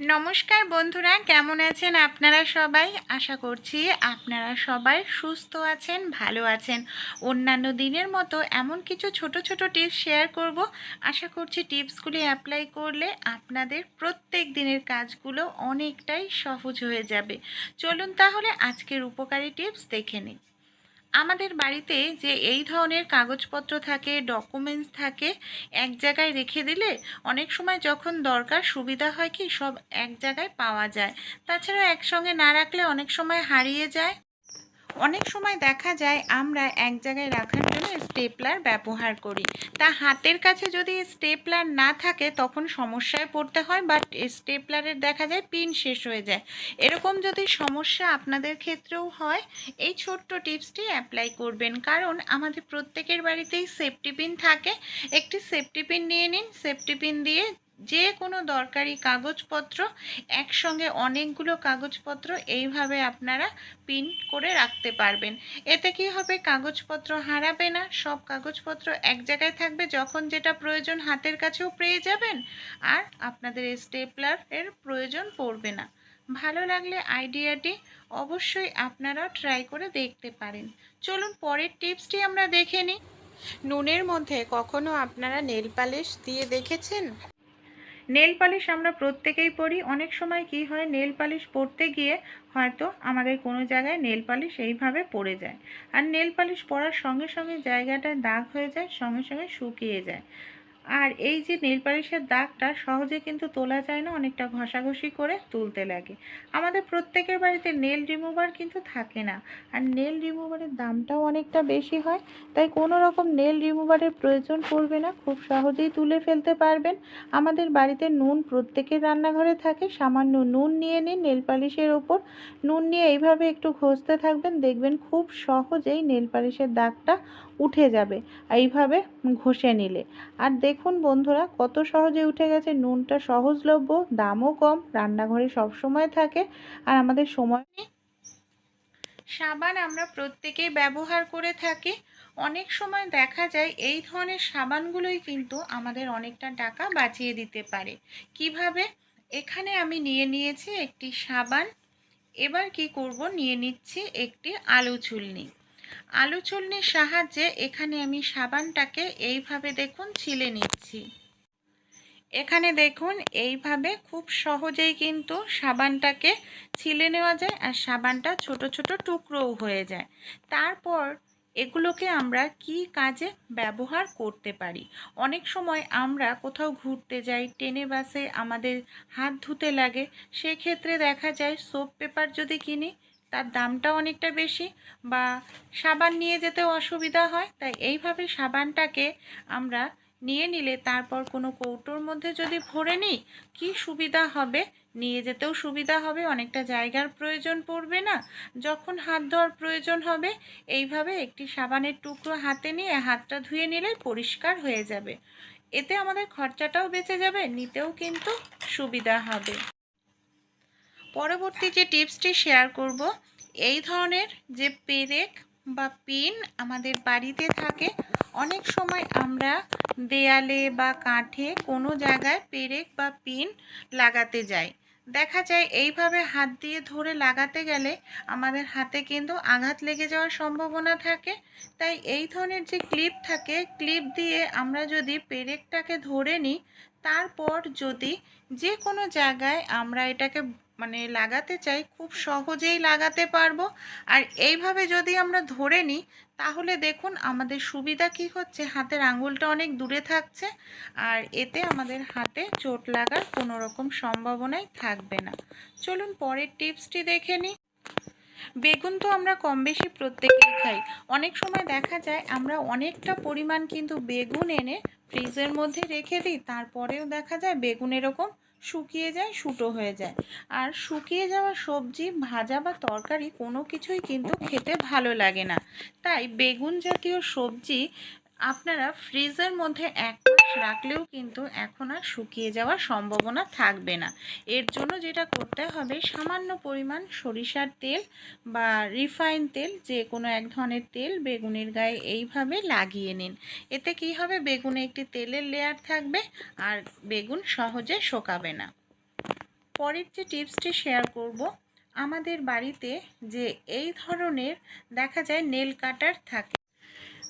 নমস্কার বন্ধুরা, কেমন আছেন আপনারা সবাই? আশা করছি আপনারা সবাই সুস্থ আছেন, ভালো আছেন। অন্যান্য দিনের মতো এমন কিছু ছোট ছোট টিপস শেয়ার করব। আশা করছি টিপসগুলি অ্যাপ্লাই করলে আপনাদের প্রত্যেক দিনের কাজগুলো অনেকটাই সহজ হয়ে যাবে। চলুন তাহলে আজকের উপকারী টিপস দেখে নিই। আমাদের বাড়িতে যে এই ধরনের কাগজপত্র থাকে ডকুমেন্টস থাকে, এক জায়গায় রেখে দিলে অনেক সময় যখন দরকার সুবিধা হয় কি সব এক জায়গায় পাওয়া যায়। তাছাড়া একসঙ্গে না রাখলে অনেক সময় হারিয়ে যায়। অনেক সময় দেখা যায় আমরা এক জায়গায় রাখার জন্য স্টেপলার ব্যবহার করি। তা হাতের কাছে যদি স্টেপলার না থাকে তখন সমস্যায় পড়তে হয় বাট স্টেপলারের দেখা যায় পিন শেষ হয়ে যায়। এরকম যদি সমস্যা আপনাদের ক্ষেত্রেও হয়, এই ছোট্ট টিপসটি অ্যাপ্লাই করবেন। কারণ আমাদের প্রত্যেকের বাড়িতেই সেফটি পিন থাকে। একটি সেফটি পিন নিয়ে নিন। সেফটি পিন দিয়ে যে কোনো দরকারি কাগজপত্র, একসঙ্গে অনেকগুলো কাগজপত্র এইভাবে আপনারা পিন করে রাখতে পারবেন। এতে কি হবে? কাগজপত্র হারাবে না। সব কাগজপত্র এক জায়গায় থাকবে। যখন যেটা প্রয়োজন হাতের কাছেও পেয়ে যাবেন, আর আপনাদের স্টেপলার এর প্রয়োজন পড়বে না। ভালো লাগলে আইডিয়াটি অবশ্যই আপনারাও ট্রাই করে দেখতে পারেন। চলুন পরের টিপসটি আমরা দেখে নিই। নুনের মধ্যে কখনো আপনারা নেল পালিশ দিয়ে দেখেছেন? নেল পালিশ আমরা প্রত্যেকেই পড়ি অনেক সময় কি হয়, নেল পালিশ পড়তে গিয়ে হয়তো আমাদের কোনো জায়গায় নেল পালিশ এইভাবে পড়ে যায়। আর নেল পালিশ পরার সঙ্গে সঙ্গে জায়গাটায় দাগ হয়ে যায়, সঙ্গে সঙ্গে শুকিয়ে যায়। আর এই যে নেল পালিশের দাগটা সহজে কিন্তু তোলা যায় না, অনেকটা ঘষাঘষি করে তুলতে লাগে। আমাদের প্রত্যেকের বাড়িতে নেল রিমুভার কিন্তু থাকে না। আর নেল রিমুভারের দামটাও অনেকটা বেশি হয়, তাই কোনো রকম নেল রিমুভারের প্রয়োজন পড়বে না, খুব সহজেই তুলে ফেলতে পারবেন। আমাদের বাড়িতে নুন প্রত্যেকের রান্নাঘরে থাকে, সামান্য নুন নিয়ে নিন নেল পালিশের ওপর। নুন নিয়ে এইভাবে একটু ঘষতে থাকবেন, দেখবেন খুব সহজেই নেল পালিশের দাগটা উঠে যাবে। এইভাবে ঘষে নিলে। আর দেখুন বন্ধুরা, কত সহজে উঠে গেছে। নুনটা সহজলভ্য, দামও কম, রান্নাঘরে সবসময় থাকে। আর আমাদের সময় সাবান আমরা প্রত্যেকেই ব্যবহার করে থাকি। অনেক সময় দেখা যায় এই ধরনের সাবানগুলোই কিন্তু আমাদের অনেকটা টাকা বাঁচিয়ে দিতে পারে। কীভাবে? এখানে আমি নিয়ে নিয়েছি একটি সাবান। এবার কি করব? নিয়ে নিচ্ছি একটি আলু চুলনি আলু চুলনির সাহায্যে এখানে আমি সাবানটাকে এইভাবে দেখুন ছিলে নিচ্ছি। এখানে দেখুন এইভাবে খুব সহজেই কিন্তু সাবানটাকে ছিলে নেওয়া যায় আর সাবানটা ছোট ছোট টুকরোও হয়ে যায়। তারপর এগুলোকে আমরা কি কাজে ব্যবহার করতে পারি? অনেক সময় আমরা কোথাও ঘুরতে যাই টেনে বাসে আমাদের হাত ধুতে লাগে, সেক্ষেত্রে দেখা যায় সোপ পেপার যদি কিনি তার দামটা অনেকটা বেশি বা সাবান নিয়ে যেতেও অসুবিধা হয়। তাই এইভাবে সাবানটাকে আমরা নিয়ে নিলে তারপর কোনো কৌটোর মধ্যে যদি ভরে নিই, কি সুবিধা হবে? নিয়ে যেতেও সুবিধা হবে, অনেকটা জায়গার প্রয়োজন পড়বে না। যখন হাত ধোয়ার প্রয়োজন হবে, এইভাবে একটি সাবানের টুকরো হাতে নিয়ে হাতটা ধুয়ে নিলে পরিষ্কার হয়ে যাবে। এতে আমাদের খরচাটাও বেঁচে যাবে, নিতেও কিন্তু সুবিধা হবে। পরবর্তী যে টিপসটি শেয়ার করব, এই ধরনের যে পেরেক বা পিন আমাদের বাড়িতে থাকে, অনেক সময় আমরা দেয়ালে বা কাঠে কোনো জায়গায় পেরেক বা পিন লাগাতে যাই। দেখা যায় এইভাবে হাত দিয়ে ধরে লাগাতে গেলে আমাদের হাতে কিন্তু আঘাত লেগে যাওয়ার সম্ভাবনা থাকে। তাই এই ধরনের যে ক্লিপ থাকে, ক্লিপ দিয়ে আমরা যদি পেরেকটাকে ধরে নিই, তারপর যদি যে কোনো জায়গায় আমরা এটাকে মানে লাগাতে চাই, খুব সহজেই লাগাতে পারব। আর এইভাবে যদি আমরা ধরে নিই, তাহলে দেখুন আমাদের সুবিধা কি হচ্ছে? হাতের আঙুলটা অনেক দূরে থাকছে, আর এতে আমাদের হাতে চোট লাগার কোনো রকম সম্ভাবনাই থাকবে না। চলুন পরের টিপসটি দেখে নিই। বেগুন তো আমরা কম বেশি প্রত্যেকেই খাই। অনেক সময় দেখা যায় আমরা অনেকটা পরিমাণ কিন্তু বেগুন এনে ফ্রিজের মধ্যে রেখে দিই, তারপরেও দেখা যায় বেগুন এরকম শুকিয়ে যায়, সুটো হয়ে যায়। আর শুকিয়ে যাওয়া সবজি, ভাজা বা তরকারি কোনো কিছুই কিন্তু খেতে ভালো লাগে না। তাই বেগুন জাতীয় সবজি আপনারা ফ্রিজের মধ্যে এক মাস রাখলেও কিন্তু এখন আর শুকিয়ে যাওয়ার সম্ভাবনা থাকবে না। এর জন্য যেটা করতে হবে, সামান্য পরিমাণ সরিষার তেল বা রিফাইন তেল, যে কোনো এক ধরনের তেল বেগুনের গায়ে এইভাবে লাগিয়ে নিন। এতে কি হবে? বেগুনে একটি তেলের লেয়ার থাকবে আর বেগুন সহজে শোকাবে না। পরের যে টিপসটি শেয়ার করব, আমাদের বাড়িতে যে এই ধরনের দেখা যায় নেল কাটার থাকে।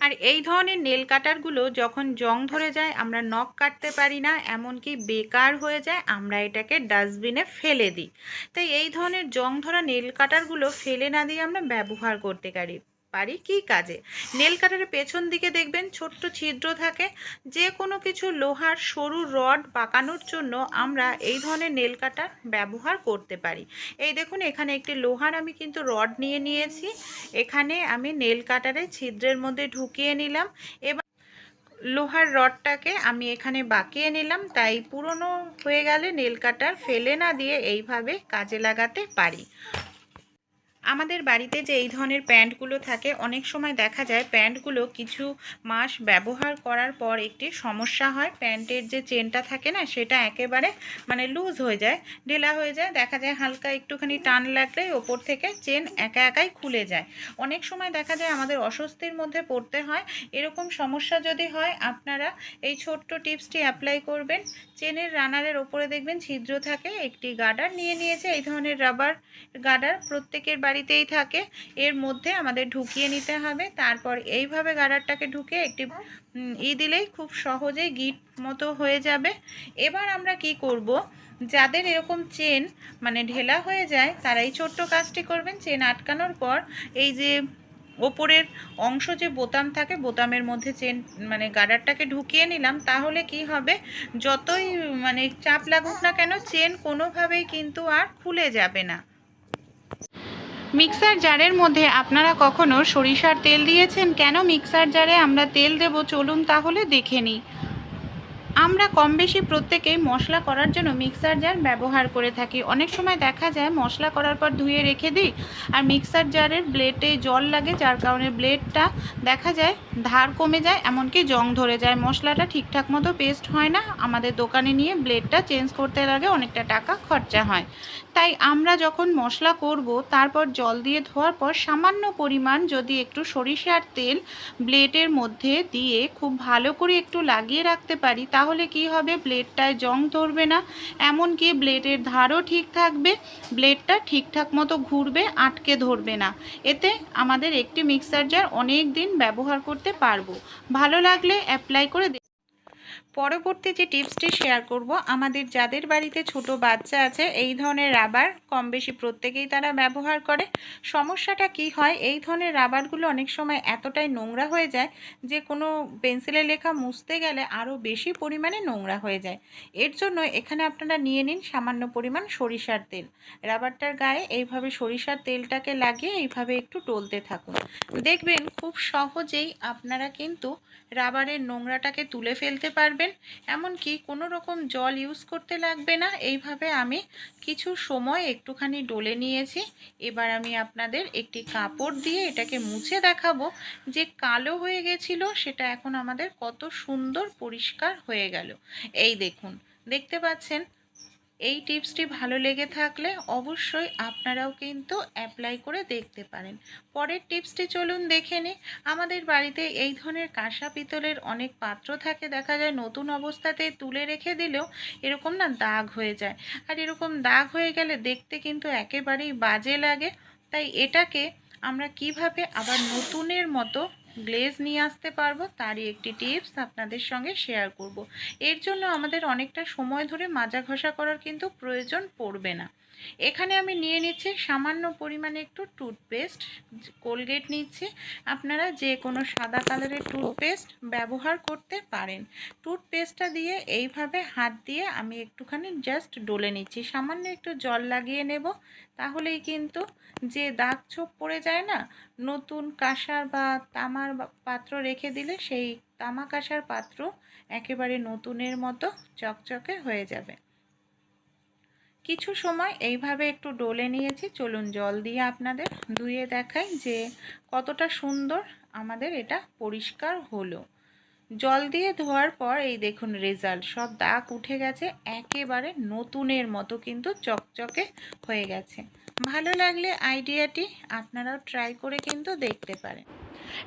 আর এই ধরনের নেল কাটারগুলো যখন জং ধরে যায়, আমরা নখ কাটতে পারি না, এমনকি বেকার হয়ে যায়, আমরা এটাকে ডাস্টবিনে ফেলে দিই। তাই এই ধরনের জং ধরা নেল কাটারগুলো ফেলে না দিয়ে আমরা ব্যবহার করতে পারি। পারি কি কাজে? নেল কাটারের পেছন দিকে দেখবেন ছোট্ট ছিদ্র থাকে। যে কোনো কিছু লোহার সরু রড পাকানোর জন্য আমরা এই ধরনের নেল কাটার ব্যবহার করতে পারি। এই দেখুন, এখানে একটি লোহার আমি কিন্তু রড নিয়ে নিয়েছি। এখানে আমি নেল কাটারে ছিদ্রের মধ্যে ঢুকিয়ে নিলাম। এবার লোহার রডটাকে আমি এখানে বাঁকিয়ে নিলাম। তাই পুরনো হয়ে গেলে নেল কাটার ফেলে না দিয়ে এইভাবে কাজে লাগাতে পারি। আমাদের বাড়িতে যে এই ধরনের প্যান্টগুলো থাকে, অনেক সময় দেখা যায় প্যান্টগুলো কিছু মাস ব্যবহার করার পর একটি সমস্যা হয়। প্যান্টের যে চেনটা থাকে না, সেটা একেবারে মানে লুজ হয়ে যায়, ঢিলা হয়ে যায়। দেখা যায় হালকা একটুখানি টান লাগলে ওপর থেকে চেন একা একাই খুলে যায়। অনেক সময় দেখা যায় আমাদের অস্বস্তির মধ্যে পড়তে হয়। এরকম সমস্যা যদি হয়, আপনারা এই ছোট্ট টিপসটি অ্যাপ্লাই করবেন। চেনের রানারের ওপরে দেখবেন ছিদ্র থাকে, একটি গার্ডার নিয়ে নিয়েছে। এই ধরনের রাবার গার্ডার প্রত্যেকের বাড়িতেই থাকে। এর মধ্যে আমাদের ঢুকিয়ে নিতে হবে। তারপর এইভাবে গাডারটাকে ঢুকে একটি ই দিলেই খুব সহজেই গিট মতো হয়ে যাবে। এবার আমরা কি করব? যাদের এরকম চেন মানে ঢেলা হয়ে যায়, তারা এই ছোট্ট কাজটি করবেন। চেন আটকানোর পর এই যে ওপরের অংশ যে বোতাম থাকে, বোতামের মধ্যে চেন মানে গাডারটাকে ঢুকিয়ে নিলাম, তাহলে কি হবে? যতই মানে চাপ লাগুক না কেন, চেন কোনোভাবেই কিন্তু আর খুলে যাবে না। মিক্সার জারের মধ্যে আপনারা কখনো সরিষার তেল দিয়েছেন? কেন মিক্সার জারে আমরা তেল দেব? চলুন তাহলে দেখে নিই। আমরা কম বেশি প্রত্যেকেই মশলা করার জন্য মিক্সার জার ব্যবহার করে থাকি। অনেক সময় দেখা যায় মশলা করার পর ধুয়ে রেখে দিই আর মিক্সার জারের ব্লেডে জল লাগে, যার কারণে ব্লেডটা দেখা যায় ধার কমে যায়, এমনকি জং ধরে যায়। মশলাটা ঠিকঠাক মতো পেস্ট হয় না। আমাদের দোকানে নিয়ে ব্লেডটা চেঞ্জ করতে লাগে, অনেকটা টাকা খরচা হয়। তাই আমরা যখন মশলা করব, তারপর জল দিয়ে ধোয়ার পর সামান্য পরিমাণ যদি একটু সরিষার তেল ব্লেডের মধ্যে দিয়ে খুব ভালো করে একটু লাগিয়ে রাখতে পারি তাহলে কি হবে? ব্লেডটায় জং ধরবে না। এমনকি ব্লেডের ধারও ঠিক থাকবে। ব্লেডটা ঠিকঠাক মতো ঘুরবে, আটকে ধরবে না। এতে আমাদের একটি মিক্সার জার অনেক দিন ব্যবহার করতে পারব। ভালো লাগলে অ্যাপ্লাই করে পরবর্তী যে টিপসটি শেয়ার করব, আমাদের যাদের বাড়িতে ছোট বাচ্চা আছে, এই ধরনের রাবার কম বেশি প্রত্যেকেই তারা ব্যবহার করে। সমস্যাটা কি হয়? এই ধরনের রাবারগুলো অনেক সময় এতটাই নোংরা হয়ে যায় যে, কোনো পেন্সিলে লেখা মুছতে গেলে আরও বেশি পরিমাণে নোংরা হয়ে যায়। এর জন্য এখানে আপনারা নিয়ে নিন সামান্য পরিমাণ সরিষার তেল। রাবারটার গায়ে এইভাবে সরিষার তেলটাকে লাগিয়ে এইভাবে একটু টলতে থাকুন। দেখবেন খুব সহজেই আপনারা কিন্তু রাবারের নোংরাটাকে তুলে ফেলতে পারবেন। এমনকি কোনো রকম জল ইউজ করতে লাগবে না। এইভাবে আমি কিছু সময় একটুখানি ডলে নিয়েছি। এবার আমি আপনাদের একটি কাপড় দিয়ে এটাকে মুছে দেখাবো। যে কালো হয়ে গেছিল, সেটা এখন আমাদের কত সুন্দর পরিষ্কার হয়ে গেল। এই দেখুন, দেখতে পাচ্ছেন? এই টিপসটি ভালো লেগে থাকলে অবশ্যই আপনারাও কিন্তু অ্যাপ্লাই করে দেখতে পারেন। পরের টিপসটি চলুন দেখে নিই। আমাদের বাড়িতে এই ধরনের কাঁসা পিতলের অনেক পাত্র থাকে, দেখা যায় নতুন অবস্থাতে তুলে রেখে দিলেও এরকম না দাগ হয়ে যায়। আর এরকম দাগ হয়ে গেলে দেখতে কিন্তু একেবারেই বাজে লাগে। তাই এটাকে আমরা কীভাবে আবার নতুনের মতো গ্লেজ নিয়ে আসতে পারব, তারই একটি টিপস আপনাদের সঙ্গে শেয়ার করব। এর জন্য আমাদের অনেকটা সময় ধরে মাজা ঘষা করার কিন্তু প্রয়োজন পড়বে না। এখানে আমি নিয়ে নিচ্ছি সামান্য পরিমাণে একটু টুথপেস্ট কোলগেট নিচ্ছি। আপনারা যে কোনো সাদা কালারের টুথপেস্ট ব্যবহার করতে পারেন। টুথপেস্টটা দিয়ে এইভাবে হাত দিয়ে আমি একটুখানি জাস্ট ডলে নিচ্ছি। সামান্য একটু জল লাগিয়ে নেব তাহলেই কিন্তু যে দাগ ছোপ পড়ে যায় না, নতুন কাঁসার বা তামার পাত্র রেখে দিলে সেই তামা কাঁসার পাত্র একেবারে নতুনের মতো চকচকে হয়ে যাবে। কিছু সময় এইভাবে একটু ডলে নিয়েছি, চলুন জল দিয়ে আপনাদের ধুয়ে দেখাই যে কতটা সুন্দর আমাদের এটা পরিষ্কার হলো। জল দিয়ে ধোয়ার পর এই দেখুন রেজাল্ট সব দাগ উঠে গেছে, একেবারে নতুনের মতো কিন্তু চকচকে হয়ে গেছে। ভালো লাগলে আইডিয়াটি আপনারাও ট্রাই করে কিন্তু দেখতে পারেন।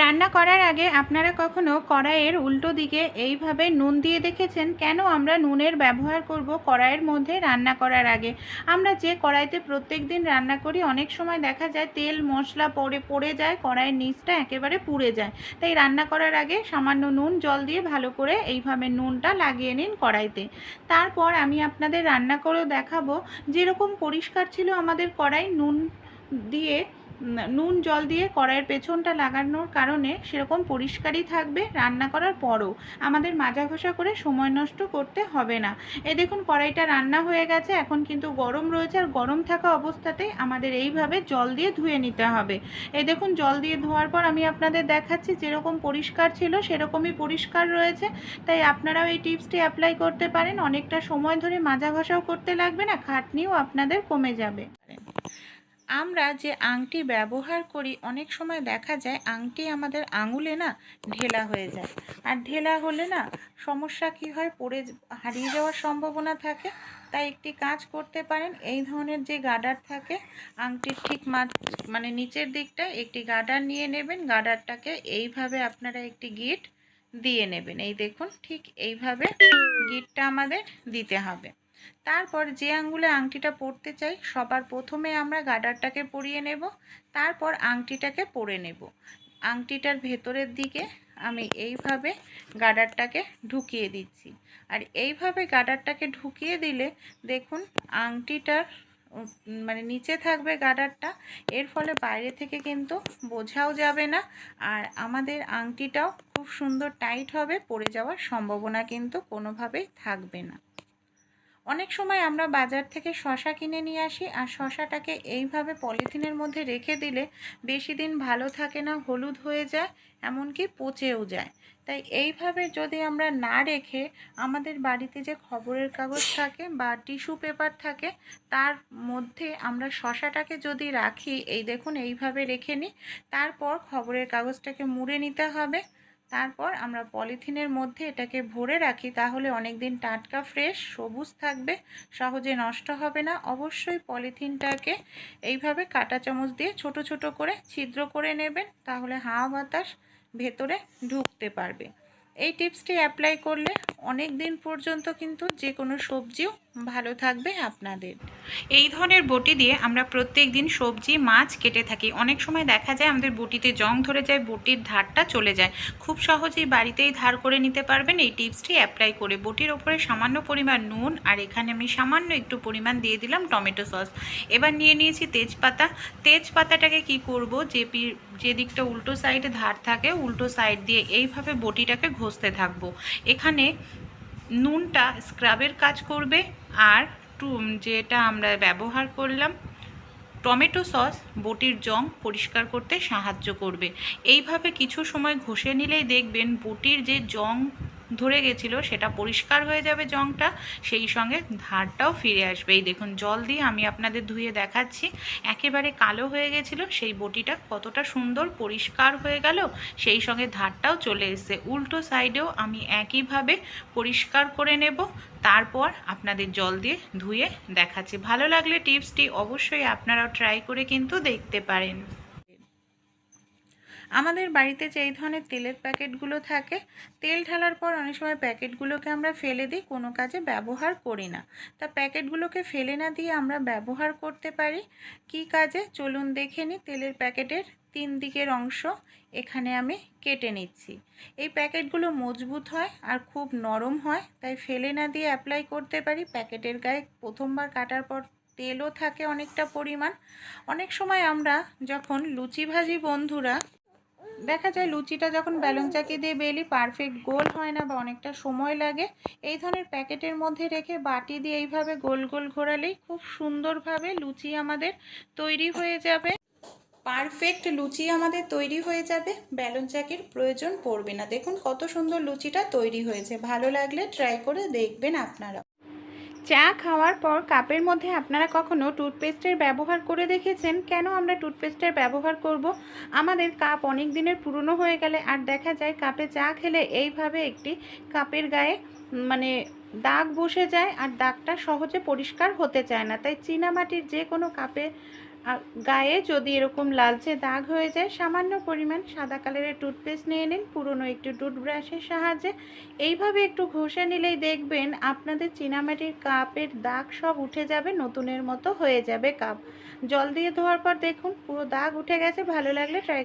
রান্না করার আগে আপনারা কখনো কড়াইয়ের উল্টো দিকে এইভাবে নুন দিয়ে দেখেছেন? কেন আমরা নুনের ব্যবহার করব কড়াইয়ের মধ্যে রান্না করার আগে? আমরা যে কড়াইতে প্রত্যেক দিন রান্না করি, অনেক সময় দেখা যায় তেল, মশলা পড়ে পড়ে যায়, কড়াইয়ের নিচটা একেবারে পুড়ে যায়। তাই রান্না করার আগে সামান্য নুন, জল দিয়ে ভালো করে এইভাবে নুনটা লাগিয়ে নিন কড়াইতে। তারপর আমি আপনাদের রান্না করেও দেখাবো, যেরকম পরিষ্কার ছিল আমাদের কড়াই, নুন দিয়ে নুন জল দিয়ে কড়াইয়ের পেছনটা লাগানোর কারণে সেরকম পরিষ্কারই থাকবে রান্না করার পরও। আমাদের মাজা ঘষা করে সময় নষ্ট করতে হবে না। এ দেখুন, কড়াইটা রান্না হয়ে গেছে, এখন কিন্তু গরম রয়েছে আর গরম থাকা অবস্থাতেই আমাদের এইভাবে জল দিয়ে ধুয়ে নিতে হবে। এ দেখুন, জল দিয়ে ধোয়ার পর আমি আপনাদের দেখাচ্ছি যেরকম পরিষ্কার ছিল সেরকমই পরিষ্কার রয়েছে। তাই আপনারাও এই টিপসটি অ্যাপ্লাই করতে পারেন। অনেকটা সময় ধরে মাজা ঘষাও করতে লাগবে না, খাটনিও আপনাদের কমে যাবে। আমরা যে আংটি ব্যবহার করি, অনেক সময় দেখা যায় আংটি আমাদের আঙুলে না ঢেলা হয়ে যায়। আর ঢেলা হলে না সমস্যা কি হয়? পড়ে হারিয়ে যাওয়ার সম্ভাবনা থাকে। তাই একটি কাজ করতে পারেন, এই ধরনের যে গার্ডার থাকে, আংটির ঠিক মানে নিচের দিকটা একটি গার্ডার নিয়ে নেবেন। গার্ডারটাকে এইভাবে আপনারা একটি গিট দিয়ে নেবেন। এই দেখুন, ঠিক এইভাবে গিটটা আমাদের দিতে হবে। তারপর যে আঙ্গুলে আংটিটা পরতে চাই, সবার প্রথমে আমরা গার্ডারটাকে পরিয়ে নেব, তারপর আংটিটাকে পরে নেব। আংটিটার ভেতরের দিকে আমি এইভাবে গার্ডারটাকে ঢুকিয়ে দিচ্ছি। আর এইভাবে গার্ডারটাকে ঢুকিয়ে দিলে দেখুন আংটিটার মানে নিচে থাকবে গার্ডারটা এর ফলে বাইরে থেকে কিন্তু বোঝাও যাবে না আর আমাদের আংটিটাও খুব সুন্দর টাইট হবে, পড়ে যাওয়ার সম্ভাবনা কিন্তু কোনোভাবেই থাকবে না। অনেক সময় আমরা বাজার থেকে শশা কিনে নিয়ে আসি, আর শশাটাকে এইভাবে পলিথিনের মধ্যে রেখে দিলে বেশি দিন ভালো থাকে না, হলুদ হয়ে যায়, এমনকি পচেও যায়। তাই এইভাবে যদি আমরা না রেখে আমাদের বাড়িতে যে খবরের কাগজ থাকে বা টিস্যু পেপার থাকে, তার মধ্যে আমরা শশাটাকে যদি রাখি, এই দেখুন এইভাবে রেখে নিই, তারপর খবরের কাগজটাকে মুড়ে নিতে হবে। তারপর আমরা পলিথিনের মধ্যে এটাকে ভরে রাখি, তাহলে অনেক দিন টাটকা ফ্রেশ সবুজ থাকবে, সহজে নষ্ট হবে না। অবশ্যই পলিথিনটাকে এইভাবে কাঁটা চামচ দিয়ে ছোট ছোট করে ছিদ্র করে নেবেন, তাহলে হাওয়া বাতাস ভেতরে ঢুকতে পারবে। এই টিপসটি অ্যাপ্লাই করলে অনেক দিন পর্যন্ত কিন্তু যে কোনো সবজিও ভালো থাকবে আপনাদের। এই ধরনের বটি দিয়ে আমরা প্রত্যেক দিন সবজি, মাছ কেটে থাকি। অনেক সময় দেখা যায় আমাদের বটিতে জং ধরে যায়, বটির ধারটা চলে যায়। খুব সহজেই বাড়িতেই ধার করে নিতে পারবেন। এই টিপসটি অ্যাপ্লাই করে বটির ওপরে সামান্য পরিমাণ নুন আর এখানে আমি সামান্য একটু পরিমাণ দিয়ে দিলাম টমেটো সস। এবার নিয়ে নিয়েছি তেজপাতা। তেজপাতাটাকে কি করব? যে যে দিকটা উল্টো সাইডে ধার থাকে, উল্টো সাইড দিয়ে এইভাবে বটিটাকে ঘষতে থাকব। এখানে নুনটা স্ক্রাবের কাজ করবে আর টু যেটা আমরা ব্যবহার করলাম, টমেটো সস বটির জং পরিষ্কার করতে সাহায্য করবে। এইভাবে কিছু সময় ঘষে নিলেই দেখবেন বটির যে জং ধরে গেছিল, সেটা পরিষ্কার হয়ে যাবে জংটা, সেই সঙ্গে ধারটাও ফিরে আসবে। এই দেখুন, জল দিয়ে আমি আপনাদের ধুয়ে দেখাচ্ছি। একেবারে কালো হয়ে গেছিল, সেই বটিটা কতটা সুন্দর পরিষ্কার হয়ে গেল, সেই সঙ্গে ধারটাও চলে এসেছে। উল্টো সাইডেও আমি একইভাবে পরিষ্কার করে নেব, তারপর আপনাদের জল দিয়ে ধুয়ে দেখাচ্ছি। ভালো লাগলে টিপসটি অবশ্যই আপনারাও ট্রাই করে কিন্তু দেখতে পারেন। আমাদের বাড়িতে যে এই ধরনের তেলের প্যাকেটগুলো থাকে, তেল ঢালার পর অনেক সময় প্যাকেটগুলোকে আমরা ফেলে দিই, কোনো কাজে ব্যবহার করি না। তা প্যাকেটগুলোকে ফেলে না দিয়ে আমরা ব্যবহার করতে পারি। কি কাজে? চলুন দেখে নিই তেলের প্যাকেটের তিন দিকের অংশ এখানে আমি কেটে নিচ্ছি। এই প্যাকেটগুলো মজবুত হয় আর খুব নরম হয়, তাই ফেলে না দিয়ে অ্যাপ্লাই করতে পারি। প্যাকেটের গায়ে প্রথমবার কাটার পর তেলও থাকে অনেকটা পরিমাণ। অনেক সময় আমরা যখন লুচি ভাজি বন্ধুরা দেখা যায় লুচিটা যখন ব্যালন চাকি দিয়ে বেলি পারফেক্ট গোল হয় না বা অনেকটা সময় লাগে, এই ধরনের প্যাকেটের মধ্যে রেখে বাটি দিয়ে এইভাবে গোল গোল ঘোরালেই খুব সুন্দরভাবে লুচি আমাদের তৈরি হয়ে যাবে। পারফেক্ট লুচি আমাদের তৈরি হয়ে যাবে ব্যালন চাকির প্রয়োজন পড়বে না। দেখুন কত সুন্দর লুচিটা তৈরি হয়েছে। ভালো লাগলে ট্রাই করে দেখবেন আপনারা। চা খাওয়ার পর কাপের মধ্যে আপনারা কখনো টুথপেস্টের ব্যবহার করে দেখেছেন? কেন আমরা টুথপেস্টের ব্যবহার করব? আমাদের কাপ অনেক দিনের পুরনো হয়ে গেলে আর দেখা যায় কাপে চা খেলে এইভাবে একটি কাপের গায়ে মানে দাগ বসে যায় আর দাগটা সহজে পরিষ্কার হতে চায় না। তাই চীনামাটির যে কোনো কাপে গায়ে যদি এরকম লালচে দাগ হয়ে যায়, সামান্য পরিমাণ সাদা কালারের টুথপেস্ট নিয়ে নিন, পুরনো একটু টুথব্রাশের সাহায্যে। এইভাবে একটু ঘষে নিলেই দেখবেন আপনাদের চীনামাটির কাপের দাগ সব উঠে যাবে, নতুনের মতো হয়ে যাবে কাপ। জল দিয়ে ধোয়ার পর দেখুন, পুরো দাগ উঠে গেছে, ভালো লাগলে ট্রাই